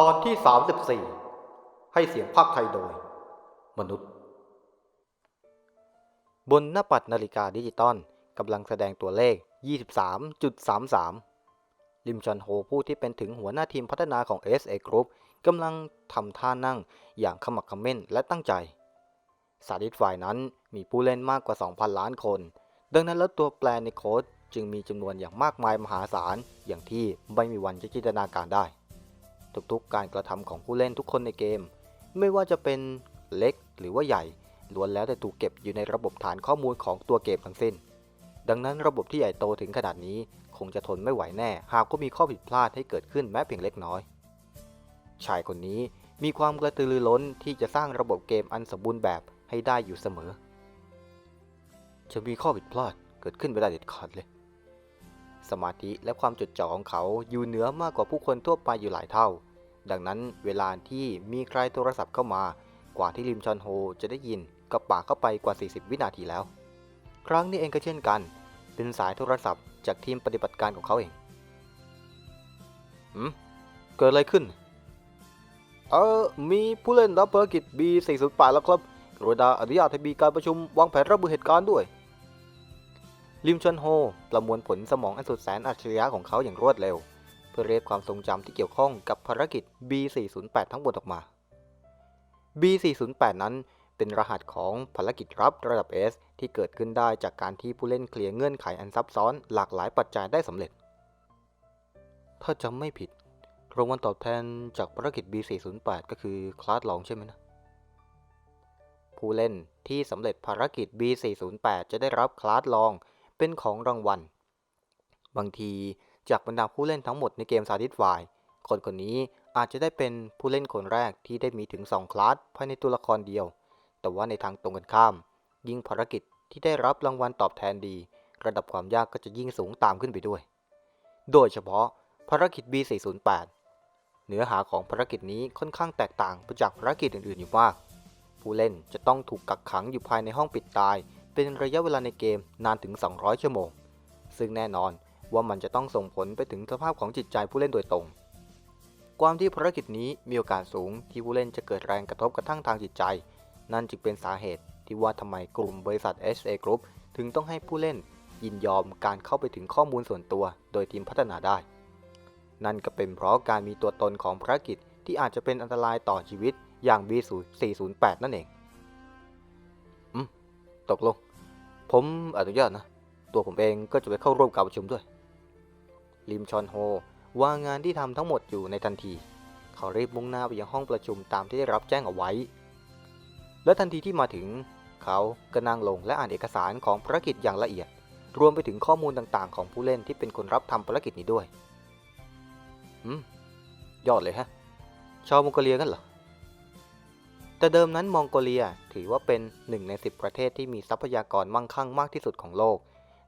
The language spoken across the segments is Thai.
ตอนที่ 34 ให้เสียงภาคไทยโดย มนุษย์ บนหน้าปัดนาฬิกาดิจิตอลกำลังแสดงตัวเลข 23.33 ลิมจอนโฮผู้ที่เป็นถึงหัวหน้าทีมพัฒนาของ SA Group กำลังทำท่านั่งอย่างขมักขม้นและตั้งใจ สาธิตฝ่ายนั้นมีผู้เล่นมากกว่า 2,000 ล้านคน ดังนั้นแล้วตัวแปรในโค้ดจึงมีจำนวนอย่างมากมายมหาศาลอย่างที่ไม่มีวันจะจินตนาการได้ ทุกๆ การกระทำของผู้เล่นทุกคนในเกม ไม่ว่าจะเป็นเล็กหรือว่าใหญ่ล้วนแล้วแต่ถูกเก็บอยู่ในระบบฐานข้อมูลของตัวเกมทั้งสิ้น ดังนั้นระบบที่ใหญ่โตถึงขนาดนี้ คงจะทนไม่ไหวแน่ หากก็มีข้อผิดพลาดให้เกิดขึ้นแม้เพียงเล็กน้อย ชายคนนี้มีความกระตือรือร้นที่จะสร้างระบบเกมอันสมบูรณ์แบบให้ได้อยู่เสมอ จะมีข้อผิดพลาดเกิดขึ้นไม่ได้เด็ดขาดเลย สมาธิและความจดจ่อของเขาอยู่เหนือมากกว่าผู้คนทั่วไปอยู่หลายเท่า ดังนั้นเวลาที่มีใครโทรศัพท์เข้ามา กว่าที่ลิมชอนโฮจะได้ยินก็ปากเข้าไปกว่า 40 วินาทีแล้ว ครั้งนี้เองก็เช่นกัน เป็นสายโทรศัพท์จากทีมปฏิบัติการของเขาเองหืมเกิดอะไรขึ้น เออมีผู้เล่นรับภารกิจ B408 แล้วครับโรดาอนุญาตให้มีการประชุมวางแผนรับมือเหตุการณ์ด้วย ลิมชอนโฮประมวลผลสมองอันสุดแสนอัจฉริยะของเขาอย่างรวดเร็ว เพื่อเรียกความทรงจำที่เกี่ยวข้องกับภารกิจ B408 ทั้งหมดออกมา B408 นั้นเป็นรหัสของภารกิจรับระดับ S ที่เกิดขึ้นได้จากการที่ผู้เล่นเคลียร์เงื่อนไขอันซับซ้อนหลากหลายปัจจัยได้สำเร็จ ถ้าจำไม่ผิดรางวัลตอบแทนจากภารกิจ B408 ก็คือคลาสลองใช่ไหมนะ ผู้เล่นที่สำเร็จภารกิจ B408 จะได้รับคลาสลอง เป็นของรางวัล บางทีจากบรรดาผู้เล่นทั้งหมดในเกมซาดิสไฟคนคนนี้อาจจะได้เป็นผู้เล่นคนแรกที่ได้มีถึง 2 คลาสภายในตัวละครเดียว แต่ว่าในทางตรงกันข้าม ยิ่งภารกิจที่ได้รับรางวัลตอบแทนดี ระดับความยากก็จะยิ่งสูงตามขึ้นไปด้วย โดยเฉพาะภารกิจ B408 เนื้อหาของภารกิจนี้ค่อนข้างแตกต่างไปจากภารกิจอื่นๆอยู่มาก ผู้เล่นจะต้องถูกกักขังอยู่ภายในห้องปิดตาย เป็นระยะเวลาในเกมนานถึง 200 ชั่วโมง ซึ่งแน่นอนว่ามันจะต้องส่งผลไปถึงสภาพของจิตใจผู้เล่นโดยตรง ความที่ภารกิจนี้มีโอกาสสูงที่ผู้เล่นจะเกิดแรงกระทบกระทั่งทางจิตใจ นั่นจึงเป็นสาเหตุที่ว่าทำไมกลุ่มบริษัท SA Group ถึงต้องให้ผู้เล่นยินยอมการเข้าไปถึงข้อมูลส่วนตัว โดยทีมพัฒนาได้ นั่นก็เป็นเพราะการมีตัวตนของภารกิจที่อาจจะเป็นอันตรายต่อชีวิตอย่าง B408 นั่นเอง อืม ตกลง ผมอนุญาตนะ ตัวผมเองก็จะไปเข้าร่วมการประชุมด้วย ลิมชอนโฮวางงานที่ทำทั้งหมดอยู่ในทันที เขารีบมุ่งหน้าไปยังห้องประชุมตามที่ได้รับแจ้งเอาไว้ และทันทีที่มาถึง เขาก็นั่งลงและอ่านเอกสารของภารกิจอย่างละเอียด รวมไปถึงข้อมูลต่างๆ ของผู้เล่นที่เป็นคนรับทำภารกิจนี้ด้วยอืมยอดเลยฮะ ชาวมองโกเลียกันเหรอ แต่เดิมนั้นมองโกเลียถือว่าเป็นหนึ่งใน 10 ประเทศที่มีทรัพยากรมั่งคั่งมากที่สุดของโลก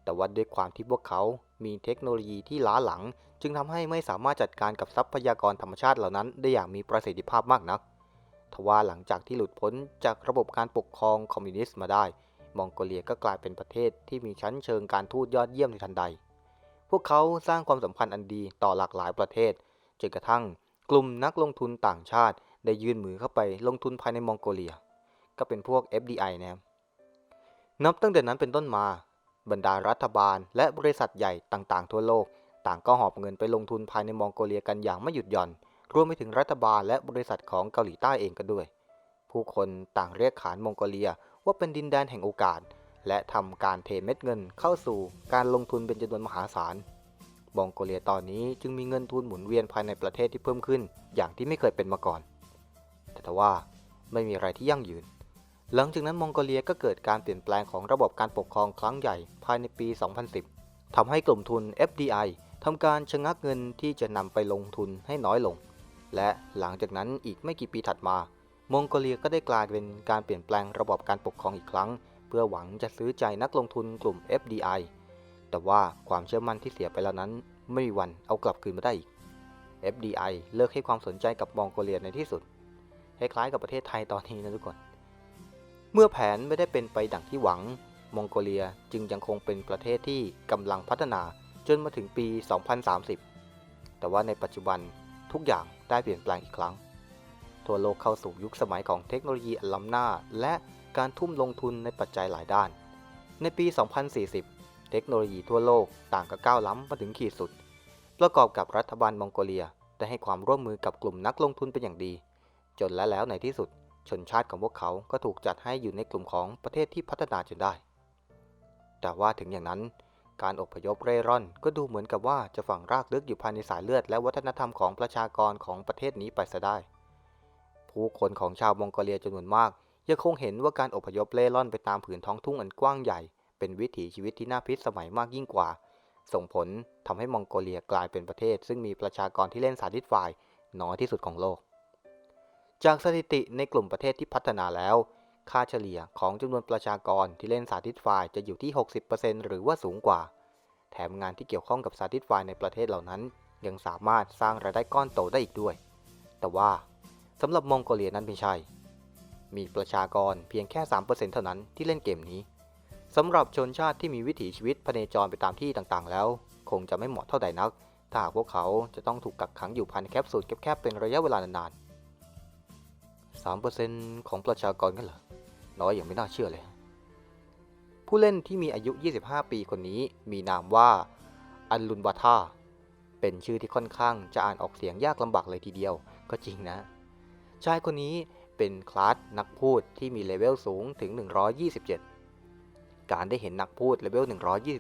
แต่ว่าด้วยความที่พวกเขามีเทคโนโลยีที่ล้าหลัง จึงทำให้ไม่สามารถจัดการกับทรัพยากรธรรมชาติเหล่านั้นได้อย่างมีประสิทธิภาพมากนัก ทว่าหลังจากที่หลุดพ้นจากระบบการปกครองคอมมิวนิสต์มาได้ มองโกเลียก็กลายเป็นประเทศที่มีชั้นเชิงการทูตยอดเยี่ยมในทันใด พวกเขาสร้างความสัมพันธ์อันดีต่อหลากหลายประเทศจนกระทั่ง กลุ่มนักลงทุนต่างชาติ ได้ยื่นมือเข้าไปลงทุนภายในมองโกเลีย ก็เป็นพวก FDI นะครับนับตั้งแต่นั้นเป็นต้นมา บรรดารัฐบาล และบริษัทใหญ่ต่างๆ ทั่วโลก ต่างก็หอบเงินไปลงทุนภายในมองโกเลียกันอย่างไม่หยุดหย่อน รวมไปถึงรัฐบาลและบริษัทของเกาหลีใต้เองก็ด้วย ผู้คนต่างเรียกขานมองโกเลียว่าเป็นดินแดนแห่งโอกาส และทำการเทเม็ดเงินเข้าสู่การลงทุนเป็นจำนวนมหาศาลมองโกเลียตอนนี้จึงมีเงินทุนหมุนเวียนภายในประเทศที่เพิ่มขึ้น อย่างที่ไม่เคยเป็นมาก่อน แต่ว่าไม่มีอะไรที่ยั่งยืน หลังจากนั้นมองโกเลียก็เกิดการเปลี่ยนแปลงของระบบการปกครองครั้งใหญ่ภายในปี 2010ทำให้กลุ่มทุน FDI ทำการชะงักเงินที่จะนำไปลงทุนให้น้อยลง และหลังจากนั้นอีกไม่กี่ปีถัดมามองโกเลียก็ได้กลายเป็นการเปลี่ยนแปลงระบบการปกครองอีกครั้ง เพื่อหวังจะซื้อใจนักลงทุนกลุ่ม FDI แต่ว่าความเชื่อมั่นที่เสียไปแล้วนั้น ไม่มีวันเอากลับคืนมาได้อีก FDI เลิกให้ความสนใจกับมองโกเลียในที่สุด คล้ายๆกับประเทศไทยตอนนี้นะทุกคน เมื่อแผนไม่ได้เป็นไปดังที่หวัง มองโกเลียจึงยังคงเป็นประเทศที่กำลังพัฒนาจนมาถึงปี 2030 แต่ว่าในปัจจุบันทุกอย่างได้เปลี่ยนแปลงอีกครั้ง ทั่วโลกเข้าสู่ยุคสมัยของเทคโนโลยีอันล้ำหน้า และการทุ่มลงทุนในปัจจัยหลายด้าน ในปี 2040 เทคโนโลยีทั่วโลกต่างก็ก้าวล้ำมาถึงขีดสุด ประกอบกับรัฐบาลมองโกเลียได้ให้ความร่วมมือกับกลุ่มนักลงทุนเป็นอย่างดี จนและแล้วในที่สุด ชนชาติของพวกเขาก็ถูกจัดให้อยู่ในกลุ่มของประเทศที่พัฒนาจนได้ แต่ว่าถึงอย่างนั้น การอพยพเร่ร่อนก็ดูเหมือนกับว่าจะฝังรากลึกอยู่ภายในสายเลือด และวัฒนธรรมของประชากรของประเทศนี้ไปซะได้ ผู้คนของชาวมองโกเลียจำนวนมากยังคงเห็นว่าการอพยพเร่ร่อนไปตามผืนท้องทุ่งอันกว้างใหญ่ เป็นวิถีชีวิตที่น่าพิศสมัยมากยิ่งกว่า ส่งผลทำให้มองโกเลียกลายเป็นประเทศ ซึ่งมีประชากรที่เล่นสาธิตฝ่ายน้อยที่สุดของโลก จากสถิติในกลุ่มประเทศที่พัฒนาแล้ว ค่าเฉลี่ยของจำนวนประชากรที่เล่นสาธิตฝ่ายจะอยู่ที่ 60%หรือว่าสูงกว่า แถมงานที่เกี่ยวข้องกับสาธิตฝ่ายในประเทศเหล่านั้น ยังสามารถสร้างรายได้ก้อนโตได้อีกด้วย แต่ว่าสำหรับมองโกเลียนั้นไม่ใช่ มีประชากรเพียงแค่ 3%เท่านั้นที่เล่นเกมนี้สำหรับชนชาติที่มีวิถีชีวิตพเนจรไปตามที่ต่างๆ แล้ว คงจะไม่เหมาะเท่าใดนัก ถ้าหากพวกเขาจะต้องถูกกักขังอยู่ภายในแคปซูลแคบๆเป็นระยะเวลานานๆ 3%ของประชากรกันเหรอ น้อยอย่างไม่น่าเชื่อเลย ผู้เล่นที่มีอายุ 25 ปีคนนี้มีนามว่า อันลุนบาธาเป็นชื่อที่ค่อนข้างจะอ่านออกเสียงยากลำบากเลยทีเดียว ก็จริงนะ ชายคนนี้เป็นคลาสนักพูดที่มีเลเวลสูงถึง 127 การได้เห็นนักพูดเลเวล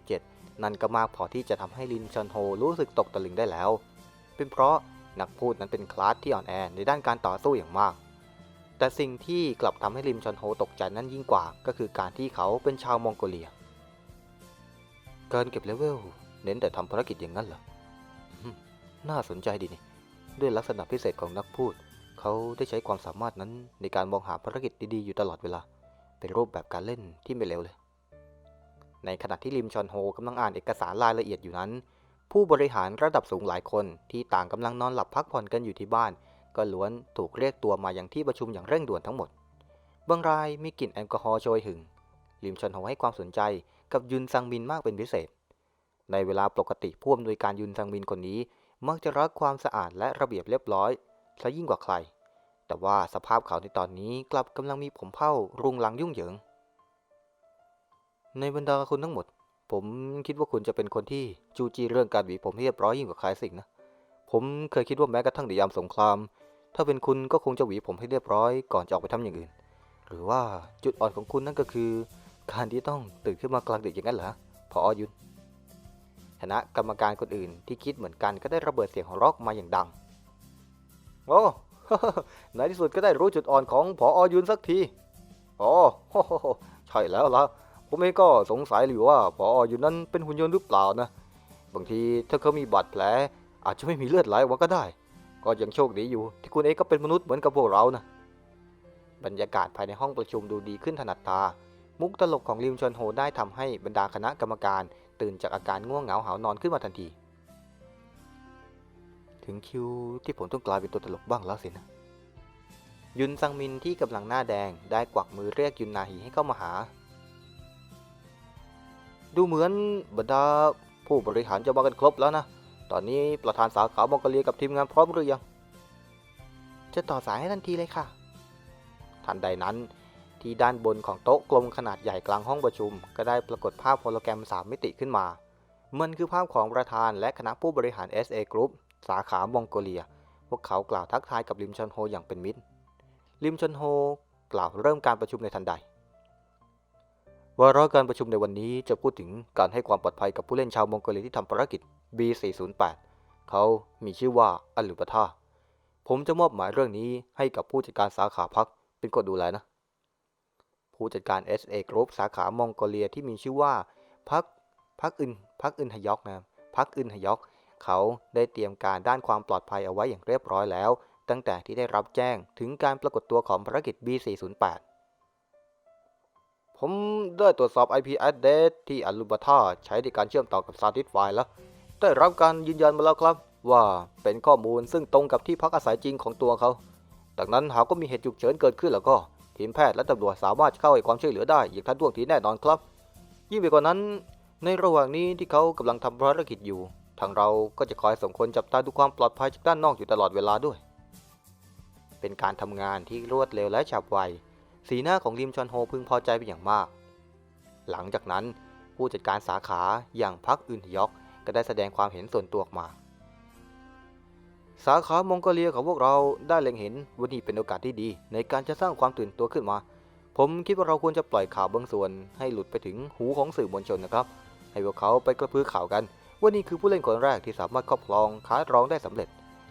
127 นั่นก็มากพอที่จะทำให้ลินชอนโฮรู้สึกตกตะลึงได้แล้ว เป็นเพราะนักพูดนั้นเป็นคลาสที่อ่อนแอในด้านการต่อสู้อย่างมาก แต่สิ่งที่กลับทำให้ลิมชอนโฮตกใจนั้นยิ่งกว่า ก็คือการที่เขาเป็นชาวมองโกเลีย การเก็บเลเวล เน้นแต่ทำภารกิจอย่างนั้นเหรอ น่าสนใจดีนี่ ด้วยลักษณะพิเศษของนักพูด เขาได้ใช้ความสามารถนั้นในการมองหาภารกิจดีๆอยู่ตลอดเวลา เป็นรูปแบบการเล่นที่ไม่เลวเลย ในขณะที่ลิมชอนโฮกำลังอ่านเอกสารรายละเอียดอยู่นั้น ผู้บริหารระดับสูงหลายคนที่ต่างกำลังนอนหลับพักผ่อนกันอยู่ที่บ้าน ก็ล้วนถูกเรียกตัวมาอย่างที่ประชุมอย่างเร่งด่วนทั้งหมด บางรายมีกลิ่นแอลกอฮอล์โชยหึง ลิมชอนโฮให้ความสนใจกับยุนซังมินมากเป็นพิเศษ ในเวลาปกติผู้อำนวยการยุนซังมินคนนี้ มักจะรักความสะอาดและระเบียบเรียบร้อยซะยิ่งกว่าใคร แต่ว่าสภาพเขาในตอนนี้กลับกำลังมีผมเผ้ารุงรังยุ่งเหยิง ในบรรดาคุณทั้งหมด ผมคิดว่าคุณจะเป็นคนที่จูจีเรื่องการหวีผมเรียบร้อยยิ่งกว่าใครสิ่งนะ ผมเคยคิดว่าแม้กระทั่งในยามสงคราม ถ้าเป็นคุณก็คงจะหวีผมให้เรียบร้อย ก่อนจะออกไปทำอย่างอื่น หรือว่าจุดอ่อนของคุณนั่นก็คือ การที่ต้องตื่นขึ้นมากลางดึกอย่างนั้นเหรอพอยุนคณะกรรมการคนอื่นที่คิดเหมือนกันก็ได้ระเบิดเสียงของร็อกมาอย่างดัง โอ้ในที่สุดก็ได้รู้จุดอ่อนของพอยุนสักทีอ๋อใช่แล้วล่ะผมเองก็สงสัยอยู่ว่าพออยู่นั้นเป็นหุ่นยนต์หรือเปล่านะ บางทีถ้าเขามีบาดแผล อาจจะไม่มีเลือดไหลออกมาก็ได้ ก็ยังโชคดีอยู่ ที่คุณเองก็เป็นมนุษย์เหมือนกับพวกเรานะบรรยากาศภายในห้องประชุมดูดีขึ้นถนัดตา มุกตลกของลิมชอนโฮได้ทำให้บรรดาคณะกรรมการ ตื่นจากอาการง่วงเหงาหานอนขึ้นมาทันที ถึงคิวที่ผมต้องกลายเป็นตัวตลกบ้างแล้วสินะ ยุนซังมินที่กำลังหน้าแดงได้กวักมือเรียกยุนนาฮีให้เข้ามาหา ดูเหมือนบรรดาผู้บริหารจะมากันครบแล้วนะ ตอนนี้ประธานสาขามองโกเลียกับทีมงานพร้อมหรือยัง จะต่อสายให้ทันทีเลยค่ะ ทันใดนั้น ที่ด้านบนของโต๊ะกลมขนาดใหญ่กลางห้องประชุม ก็ได้ปรากฏภาพโฮโลแกรม 3 มิติขึ้นมา มันคือภาพของประธานและคณะผู้บริหาร SA Group สาขามองโกเลีย พวกเขากล่าวทักทายกับลิมชอนโฮอย่างเป็นมิตรลิมชอนโฮกล่าวเริ่มการประชุมในทันใดวาระการประชุมในวันนี้จะพูดถึงการให้ความปลอดภัยกับผู้เล่นชาวมองโกเลียที่ทำภารกิจ B408 เขามีชื่อว่าอัลลุบาธาผมจะมอบหมายเรื่องนี้ให้กับผู้จัดการสาขาพักเป็นคนดูแลนะ ผู้จัดการ SA Group สาขามองโกเลียที่มีชื่อว่าพักพักอึนพักอึนฮยอกนะพักอึนฮยอก เขาได้เตรียมการด้านความปลอดภัยเอาไว้อย่างเรียบร้อยแล้ว ตั้งแต่ที่ได้รับแจ้งถึงการปรากฏตัวของภารกิจ B408 ผมได้ตรวจสอบ IP address ที่อัลลูบาธาใช้ในการเชื่อมต่อกับซาติสไฟล์แล้ว ได้รับการยืนยันมาแล้วครับ ว่าเป็นข้อมูลซึ่งตรงกับที่พักอาศัยจริงของตัวเขาดังนั้นหากก็มีเหตุฉุกเฉินเกิดขึ้นแล้วก็ ทีมแพทย์และตำรวจสามารถเข้าให้ความช่วยเหลือได้อย่างทันท่วงทีแน่นอนครับ ยิ่งไปกว่านั้น ในระหว่างนี้ที่เขากำลังทำภารกิจอยู่ ทางเราก็จะคอยส่งคนจับตาดูความปลอดภัยจากด้านนอกอยู่ตลอดเวลาด้วย เป็นการทำงานที่รวดเร็วและฉับไว สีหน้าของริมชอนโฮพึงพอใจเป็นอย่างมาก หลังจากนั้นผู้จัดการสาขาอย่างพักอึนฮยอก ก็ได้แสดงความเห็นส่วนตัวออกมา สาขามองโกเลียของพวกเราได้เล็งเห็นว่านี่เป็นโอกาสที่ดี ในการจะสร้างความตื่นตัวขึ้นมา ผมคิดว่าเราควรจะปล่อยข่าวบางส่วน ให้หลุดไปถึงหูของสื่อมวลชนนะครับ ให้พวกเขาไปกระพือข่าวกันว่านี่คือผู้เล่นคนแรกที่สามารถครอบครองค้ารองได้สำเร็จ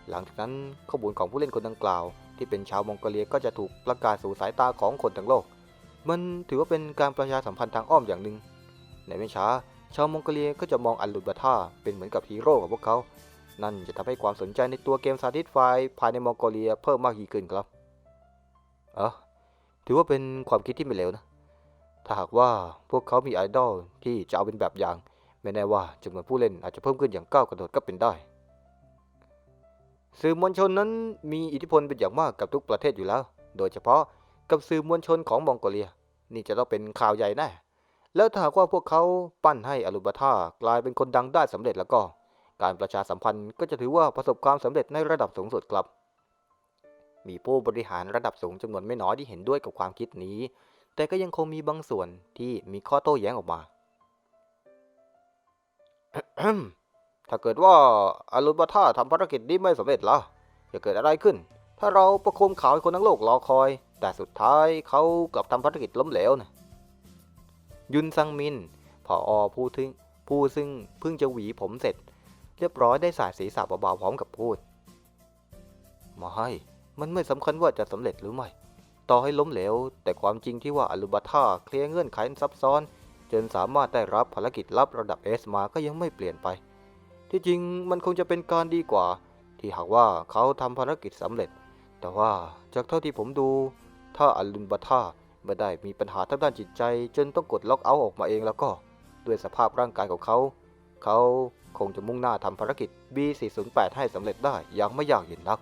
หลังจากนั้นข้อมูลของผู้เล่นคนดังกล่าว ที่เป็นชาวมองโกเลียก็จะถูกประกาศสู่สายตาของคนทั้งโลก มันถือว่าเป็นการประชาสัมพันธ์ทางอ้อมอย่างหนึ่งในไม่ช้า ชาวมองโกเลียก็จะมองอัลลุบาธาเป็นเหมือนกับฮีโร่ของพวกเขา นั่นจะทำให้ความสนใจในตัวเกมซาดิสไฟภายในมองโกเลียเพิ่มมากยิ่งขึ้นครับ เออถือว่าเป็นความคิดที่ไม่เลวนะ ถ้าหากว่าพวกเขามีไอดอลที่จะเอาเป็นแบบอย่าง ไม่แน่ว่าจำนวนผู้เล่นอาจจะเพิ่มขึ้นอย่างก้าวกระโดดก็เป็นได้ สื่อมวลชนนั้นมีอิทธิพลเป็นอย่างมากกับทุกประเทศอยู่แล้ว โดยเฉพาะกับสื่อมวลชนของมองโกเลีย นี่จะต้องเป็นข่าวใหญ่แน่ แล้วถ้าหากว่าพวกเขาปั้นให้อลุบาธากลายเป็นคนดังได้สำเร็จแล้วก็ การประชาสัมพันธ์ก็จะถือว่าประสบความสำเร็จในระดับสูงสุดครับ มีผู้บริหารระดับสูงจำนวนไม่น้อยที่เห็นด้วยกับความคิดนี้ แต่ก็ยังคงมีบางส่วนที่มีข้อโต้แย้งออกมา ถ้าเกิดว่าอารุบาธาทำภารกิจนี้ไม่สำเร็จล่ะจะเกิดอะไรขึ้น ถ้าเราประคมข่าวให้คนทั้งโลกรอคอย แต่สุดท้ายเขากลับทำภารกิจล้มเหลวนะ ยุนซังมินผออผู้ทึ่งผู้ซึ่งเพิ่งจะหวีผมเสร็จ เรียบร้อยได้สายศีรษะเบาๆพร้อมกับพูดไม่มันไม่สำคัญว่าจะสำเร็จหรือไม่ ต่อให้ล้มเหลว แต่ความจริงที่ว่าอลุบาธาเคลียร์เงื่อนไขซับซ้อน จนสามารถได้รับภารกิจลับระดับเอสมาก็ยังไม่เปลี่ยนไป ที่จริงมันคงจะเป็นการดีกว่า ที่หากว่าเขาทำภารกิจสำเร็จ แต่ว่าจากเท่าที่ผมดู ถ้าอลุบาธา ไม่ได้มีปัญหาทางด้านจิตใจ จนต้องกดล็อกเอาท์ออกมาเองแล้วก็ด้วยสภาพร่างกายของเขา เขาคงจะมุ่งหน้าทำภารกิจ B408 ให้สำเร็จได้อย่างไม่ยากเย็นนัก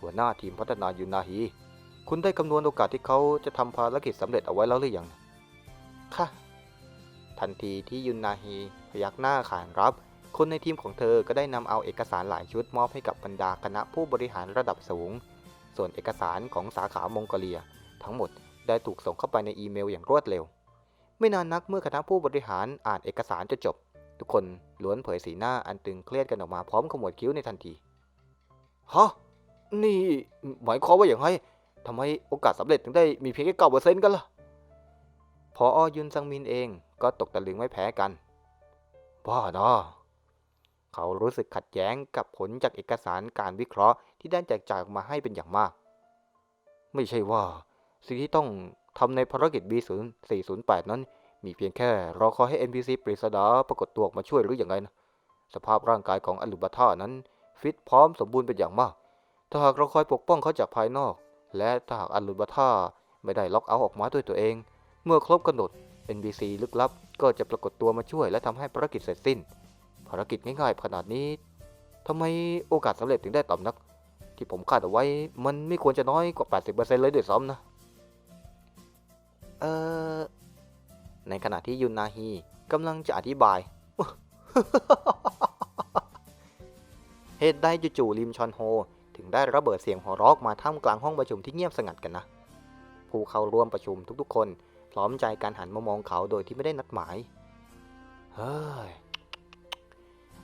หัวหน้าทีมพัฒนายูนาฮี คุณได้คำนวณโอกาสที่เขาจะทำภารกิจสำเร็จเอาไว้แล้วหรือยัง ค่ะ ทันทีที่ยุนนาฮีพยักหน้าขานรับ คนในทีมของเธอก็ได้นำเอาเอกสารหลายชุดมอบให้กับบรรดาคณะผู้บริหารระดับสูง ส่วนเอกสารของสาขามองโกเลีย ทั้งหมด ได้ถูกส่งเข้าไปในอีเมลอย่างรวดเร็ว ไม่นานนักเมื่อคณะผู้บริหารอ่านเอกสารจนจบ ทุกคนล้วนเผยสีหน้าอันตึงเครียดกันออกมาพร้อมขมวดคิ้วในทันทีฮะนี่หมายความว่าอย่างไรทำไมโอกาสสำเร็จถึงได้มีเพียงแค่เก้าเปอร์เซ็นต์กันล่ะพออยุนซังมินเองก็ตกตะลึงไม่แพ้กันบ้านะเขารู้สึกขัดแย้งกับผลจากเอกสารการวิเคราะห์ที่ได้แจกจ่ายออกมาให้เป็นอย่างมาก ไม่ใช่ว่า สิ่งที่ต้องทำในภารกิจ B0408 นั้น มีเพียงแค่รอคอยให้ NPC ปริศนาปรากฏตัวออกมาช่วยหรืออย่างไรนะ สภาพร่างกายของอลุบาธานั้น ฟิตพร้อมสมบูรณ์เป็นอย่างมาก ถ้าหากเราคอยปกป้องเขาจากภายนอก และถ้าหากอลุบาธาไม่ได้ล็อกเอาท์ออกมาด้วยตัวเอง เมื่อครบกำหนด NPC ลึกลับ ก็จะปรากฏตัวมาช่วย และทำให้ภารกิจเสร็จสิ้น ภารกิจง่ายๆขนาดนี้ทำไมโอกาสสำเร็จถึงได้ต่ำนัก ที่ผมคาดเอาไว้มันไม่ควรจะน้อยกว่า 80%เลยด้วยซ้ำนะ เออในขณะที่ยุนนาฮีกำลังจะอธิบาย เหตุใดจู่ๆริมชอนโฮ ถึงได้ระเบิดเสียงหัวเรอกมาท่ามกลางห้องประชุมที่เงียบสงัดกันนะ ผู้เข้าร่วมประชุมทุกๆคน พร้อมใจการหันมามองเขาโดยที่ไม่ได้นัดหมาย เฮ้ย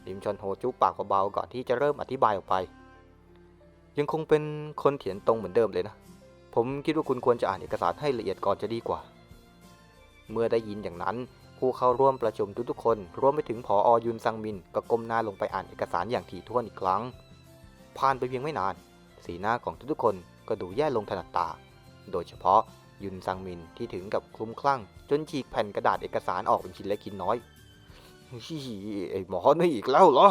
ริมชอนโฮจุปากเบาๆก่อนที่จะเริ่มอธิบายออกไป ยังคงเป็นคนเถียนตรงเหมือนเดิมเลยนะ ผมคิดว่าคุณควรจะอ่านเอกสารให้ละเอียดก่อนจะดีกว่า เมื่อได้ยินอย่างนั้น ผู้เข้าร่วมประชุมทุกๆคน รวมไปถึงผออยุนซังมิน ก็ก้มหน้าลงไปอ่านเอกสารอย่างถี่ถ้วนอีกครั้ง ผ่านไปเพียงไม่นาน สีหน้าของทุกๆคนก็ดูแย่ลงถนัดตา โดยเฉพาะยุนซังมินที่ถึงกับคลุ้มคลั่ง จนฉีกแผ่นกระดาษเอกสารออกเป็นชิ้นเล็กชิ้นน้อยฮีไอหมอนี่อีกแล้วเหรอ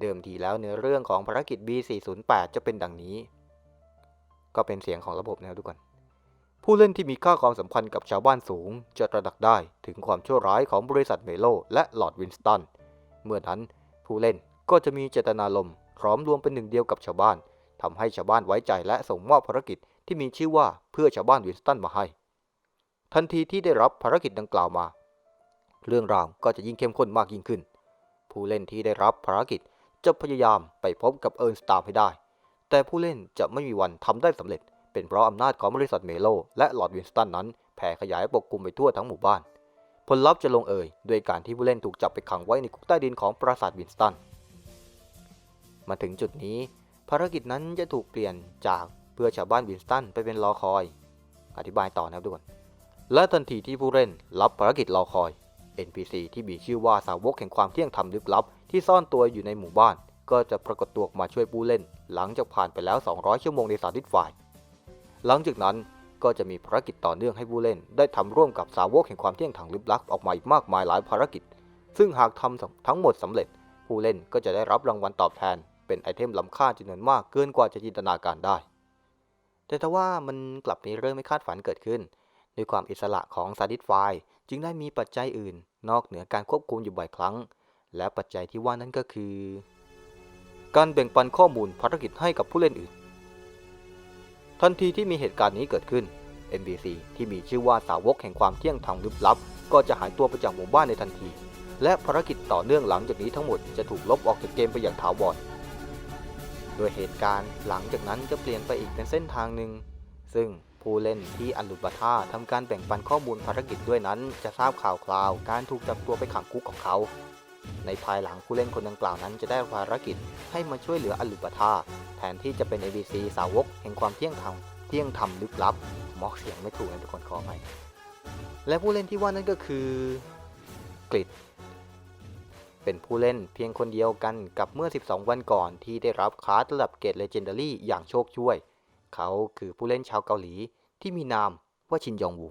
เดิมทีแล้วเนื้อเรื่องของภารกิจ B408 จะเป็นดังนี้ ก็เป็นเสียงของระบบนะครับทุกคน ผู้เล่นที่มีค่าความสัมพันธ์กับชาวบ้านสูง จะตระหนักได้ถึงความชั่วร้ายของบริษัทเมโล และลอร์ดวินสตัน เมื่อนั้นผู้เล่นก็จะมีเจตนารมณ์พร้อมรวมเป็นหนึ่งเดียวกับชาวบ้านทำให้ชาวบ้านไว้ใจและส่งมอบภารกิจที่มีชื่อว่าเพื่อชาวบ้านวินสตันมาให้ ทันทีที่ได้รับภารกิจดังกล่าวมา เรื่องราวก็จะยิ่งเข้มข้นมากยิ่งขึ้นผผู้เล่นที่ได้รับภารกิจจะพยายามไปพบกับเอิร์นสตาร์ให้ได้ แต่ผู้เล่นจะไม่มีวันทำได้สำเร็จ เป็นเพราะอำนาจของบริษัทเมโล และลอร์ดวินสตันนั้นแผ่ขยายปกคลุมไปทั่วทั้งหมู่บ้าน ผลลัพธ์จะลงเอยด้วยการที่ผู้เล่นถูกจับไปขังไว้ในคุกใต้ดินของปราสาทวินสตัน มาถึงจุดนี้ ภารกิจนั้นจะถูกเปลี่ยนจากเพื่อชาวบ้านวินสตันไปเป็นรอคอย อธิบายต่อนะครับทุกคน และทันทีที่ผู้เล่นรับภารกิจรอคอย NPC ที่มีชื่อว่าสาวกแห่งความเที่ยงธรรมลึกลับที่ซ่อนตัวอยู่ในหมู่บ้าน ก็จะปรากฏตัวออกมาช่วยผู้เล่น หลังจากผ่านไปแล้ว 200 ชั่วโมงในสาธิตฝ่าย หลังจากนั้นก็จะมีภารกิจต่อเนื่องให้ผู้เล่น ได้ทำร่วมกับสาวกแห่งความเที่ยงธรรมลึกลับออกมาอีกมากมายหลายภารกิจ ซึ่งหากทำทั้งหมดสำเร็จ ผู้เล่นก็จะได้รับรางวัลตอบแทน เป็นไอเทมล้ำค่าจำนวนมากเกินกว่าจะจินตนาการได้ แต่ถ้าว่ามันกลับมีเรื่องไม่คาดฝันเกิดขึ้นด้วยความอิสระของซาดิสไฟจึงได้มีปัจจัยอื่น นอกเหนือการควบคุมอยู่บ่อยครั้ง และปัจจัยที่ว่านั้นก็คือ การแบ่งปันข้อมูลภารกิจให้กับผู้เล่นอื่น ทันทีที่มีเหตุการณ์นี้เกิดขึ้น NBC ที่มีชื่อว่าสาวกแห่งความเที่ยงธรรมลึกลับ ก็จะหายตัวไปจากหมู่บ้านในทันที และภารกิจต่อเนื่องหลังจากนี้ทั้งหมดจะถูกลบออกจากเกมไปอย่างถาวรโดยเหตุการณ์หลังจากนั้นจะเปลี่ยนไปอีกเป็นเส้นทางหนึ่ง ซึ่งผู้เล่นที่อันลุบาธาทำการแบ่งปันข้อมูลภารกิจด้วยนั้น จะทราบข่าวคราว การถูกจับตัวไปขังคุกของเขา ในภายหลังผู้เล่นคนดังกล่าวนั้นจะได้ภารกิจให้มาช่วยเหลืออัลลุบาธาแทนที่จะเป็น ABC สาวกแห่งความเที่ยงธรรมเที่ยงธรรมลึกลับมอกเสียงไม่ถูกนะทุกคนขอไปและผู้เล่นที่ว่านั้นก็คือกริดเป็นผู้เล่นเพียงคนเดียวกันกับเมื่อ 12 วันก่อนที่ได้รับคาร์ดระดับเกรดเลเจนดารี่อย่างโชคช่วย เขาคือผู้เล่นชาวเกาหลีที่มีนามว่าชินยองวู